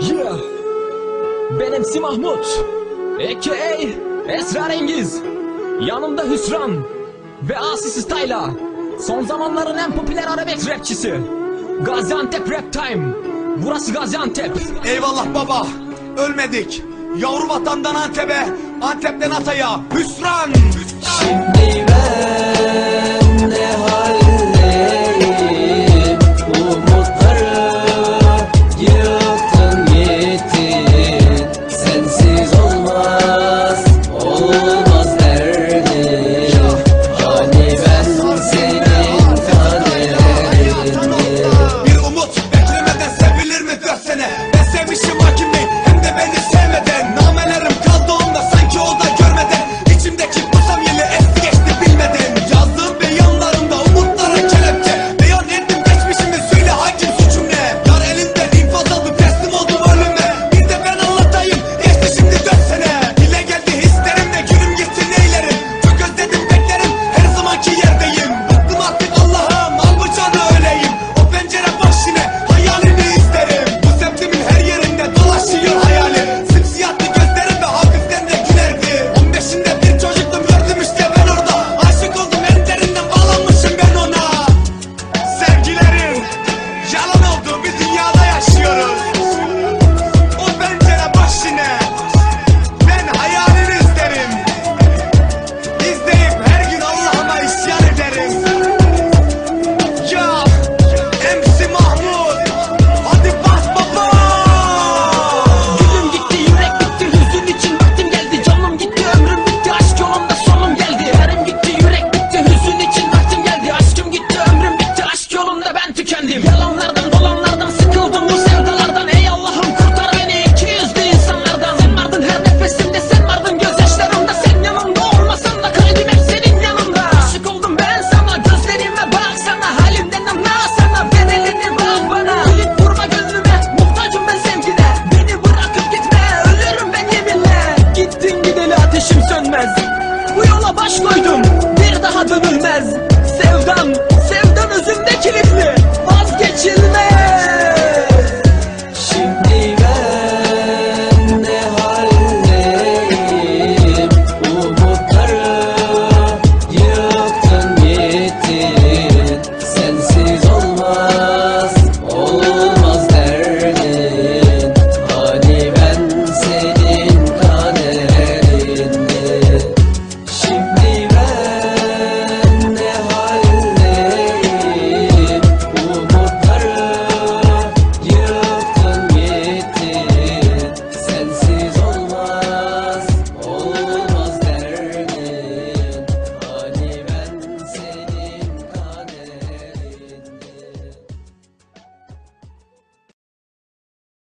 Yeah. Ben MC Mahmut. A.K.A. Esrarengiz. Yanımda Hüsran. Ve Asi Style'a. Son zamanların en popüler arabesk rapçisi. Gaziantep Rap Time. Burası Gaziantep. Eyvallah baba. Ölmedik. Yavru vatandan Antep'e, Antep'ten Atay'a. Hüsran. Şimdi ben suçluydum Bir daha dönülmez Sevdam, sevdan özümde kilitli. Vazgeçilmez.